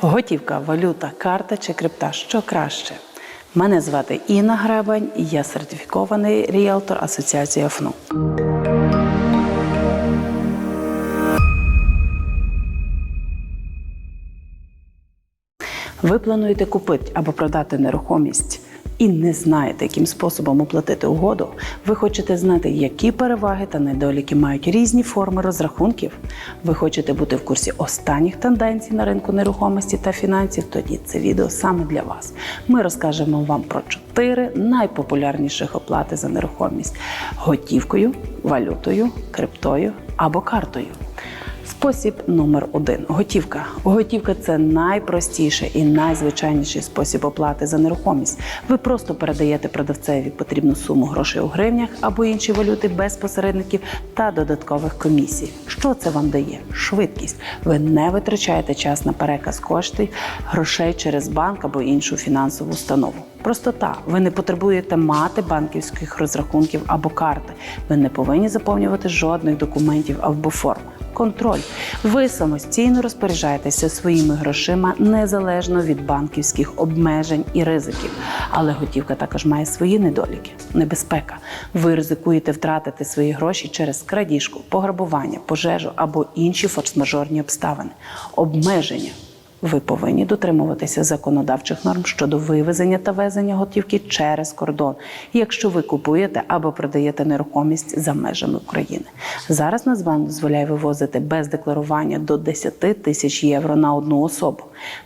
Готівка, валюта, карта чи крипта що краще? Мене звати Інна Гребань, і я сертифікований ріелтор Асоціації ФНУ. Ви плануєте купити або продати нерухомість і не знаєте, яким способом оплатити угоду. Ви хочете знати, які переваги та недоліки мають різні форми розрахунків. Ви хочете бути в курсі останніх тенденцій на ринку нерухомості та фінансів. Тоді це відео саме для вас. Ми розкажемо вам про чотири найпопулярніших оплати за нерухомість: готівкою, валютою, криптою або картою. Спосіб номер один готівка. Готівка це найпростіший і найзвичайніший спосіб оплати за нерухомість. Ви просто передаєте продавцеві потрібну суму грошей у гривнях або інші валюти без посередників та додаткових комісій. Що це вам дає? Швидкість. Ви не витрачаєте час на переказ коштів, грошей через банк або іншу фінансову установу. Простота. Ви не потребуєте мати банківських розрахунків або карти. Ви не повинні заповнювати жодних документів або форм. Контроль. Ви самостійно розпоряджаєтеся своїми грошима незалежно від банківських обмежень і ризиків. Але готівка також має свої недоліки. Небезпека. Ви ризикуєте втратити свої гроші через крадіжку, пограбування, пожежу або інші форс-мажорні обставини. Обмеження. Ви повинні дотримуватися законодавчих норм щодо вивезення та везення готівки через кордон, якщо ви купуєте або продаєте нерухомість за межами України. Зараз Нацбанк дозволяє вивозити без декларування до 10 тисяч євро на одну особу.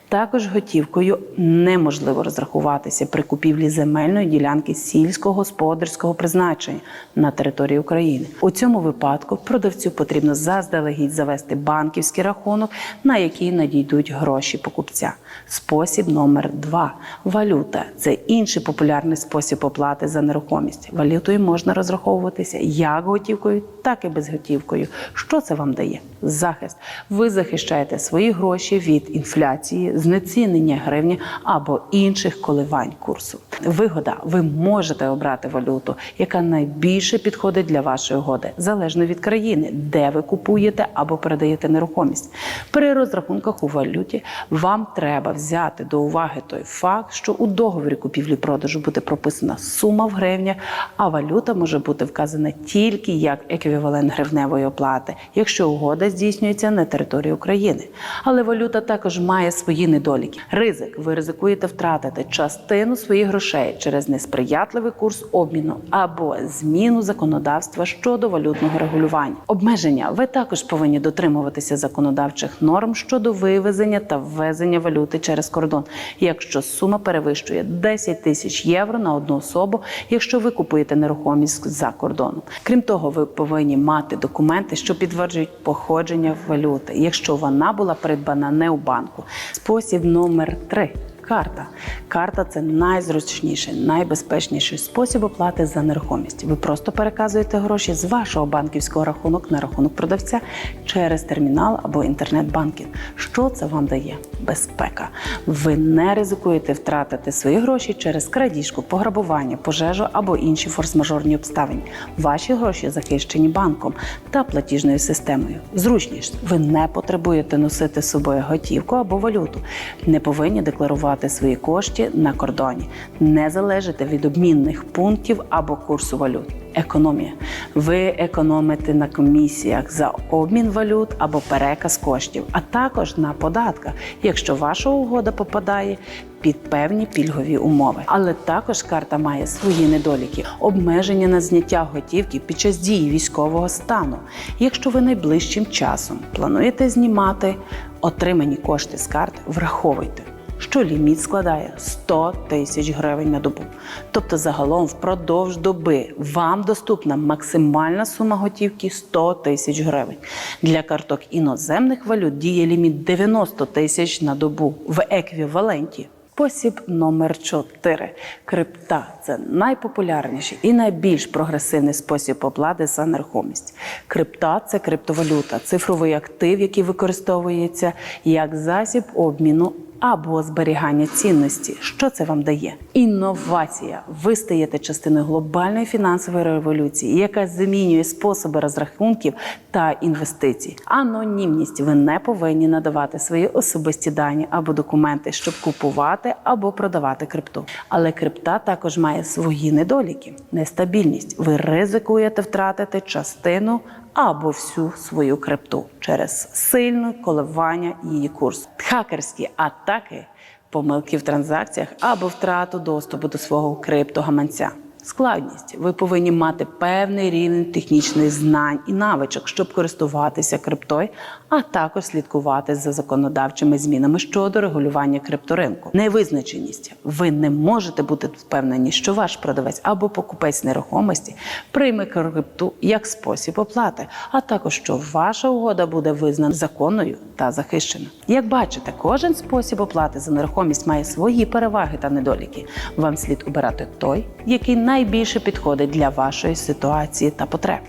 Також готівкою неможливо розрахуватися при купівлі земельної ділянки сільськогосподарського призначення на території України. У цьому випадку продавцю потрібно заздалегідь завести банківський рахунок, на який надійдуть гроші покупця. Спосіб номер два валюта це інший популярний спосіб оплати за нерухомість. Валютою можна розраховуватися як готівкою, так і безготівкою. Що це вам дає? Захист. Ви захищаєте свої гроші від інфляції, знецінення гривні або інших коливань курсу. Вигода. Ви можете обрати валюту, яка найбільше підходить для вашої угоди, залежно від країни, де ви купуєте або передаєте нерухомість. При розрахунках у валюті вам треба взяти до уваги той факт, що у договорі купівлі-продажу буде прописана сума в гривнях, а валюта може бути вказана тільки як еквівалент гривневої оплати, якщо угода здійснюється на території України. Але валюта також має свої недоліки. Ризик. Ви ризикуєте втратити частину своїх грошей через несприятливий курс обміну або зміну законодавства щодо валютного регулювання. Обмеження. Ви також повинні дотримуватися законодавчих норм щодо вивезення та ввезення валюти через кордон, якщо сума перевищує 10 тисяч євро на одну особу, якщо ви купуєте нерухомість за кордоном. Крім того, ви повинні мати документи, що підтверджують походження валюти, якщо вона була придбана не у банку. Спосіб номер три. Карта. Карта це найзручніший, найбезпечніший спосіб оплати за нерухомість. Ви просто переказуєте гроші з вашого банківського рахунок на рахунок продавця через термінал або інтернет-банкінг. Що це вам дає? Безпека. Ви не ризикуєте втратити свої гроші через крадіжку, пограбування, пожежу або інші форс-мажорні обставини. Ваші гроші захищені банком та платіжною системою. Зручність. Ви не потребуєте носити з собою готівку або валюту. Не повинні декларувати свої кошти на кордоні, не залежите від обмінних пунктів або курсу валют. Економія. Ви економите на комісіях за обмін валют або переказ коштів, а також на податках, якщо ваша угода попадає під певні пільгові умови. Але також карта має свої недоліки: обмеження на зняття готівки під час дії військового стану. Якщо ви найближчим часом плануєте знімати отримані кошти з карт, враховуйте що ліміт складає 100 тисяч гривень на добу. Тобто, загалом впродовж доби вам доступна максимальна сума готівки 100 тисяч гривень. Для карток іноземних валют діє ліміт 90 тисяч на добу в еквіваленті. Спосіб номер 4. Крипта це найпопулярніший і найбільш прогресивний спосіб оплати за нерухомість. Крипта це криптовалюта, цифровий актив, який використовується як засіб обміну або зберігання цінності. Що це вам дає? Інновація. Ви стаєте частиною глобальної фінансової революції, яка змінює способи розрахунків та інвестицій. Анонімність. Ви не повинні надавати свої особисті дані або документи, щоб купувати або продавати крипту. Але крипта також має свої недоліки: нестабільність. Ви ризикуєте втратити частину або всю свою крипту через сильне коливання її курсу. Хакерські атаки, помилки в транзакціях або втрату доступу до свого криптогаманця. Складність. Ви повинні мати певний рівень технічних знань і навичок, щоб користуватися криптою, а також слідкувати за законодавчими змінами щодо регулювання крипторинку. Невизначеність. Ви не можете бути впевнені, що ваш продавець або покупець нерухомості прийме крипту як спосіб оплати, а також що ваша угода буде визнана законною та захищена. Як бачите, кожен спосіб оплати за нерухомість має свої переваги та недоліки. Вам слід обирати той, який найбільше підходить для вашої ситуації та потреб.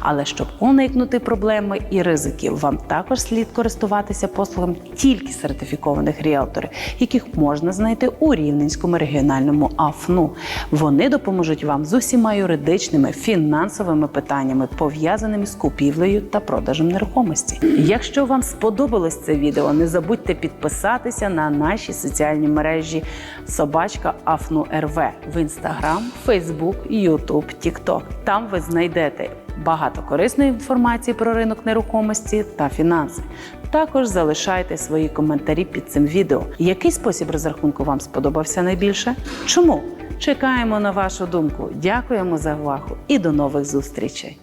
Але щоб уникнути проблеми і ризиків, вам також слід користуватися послугами тільки сертифікованих ріелторів, яких можна знайти у Рівненському регіональному АФНУ. Вони допоможуть вам з усіма юридичними фінансовими питаннями, пов'язаними з купівлею та продажем нерухомості. Якщо вам сподобалось це відео, не забудьте підписатися на наші соціальні мережі Собачка АФНУ РВ в Інстаграм, Фейсбук, Ютуб, Тікток. Там ви знайдете багато корисної інформації про ринок нерухомості та фінанси. Також залишайте свої коментарі під цим відео. Який спосіб розрахунку вам сподобався найбільше? Чому? Чекаємо на вашу думку. Дякуємо за увагу і до нових зустрічей!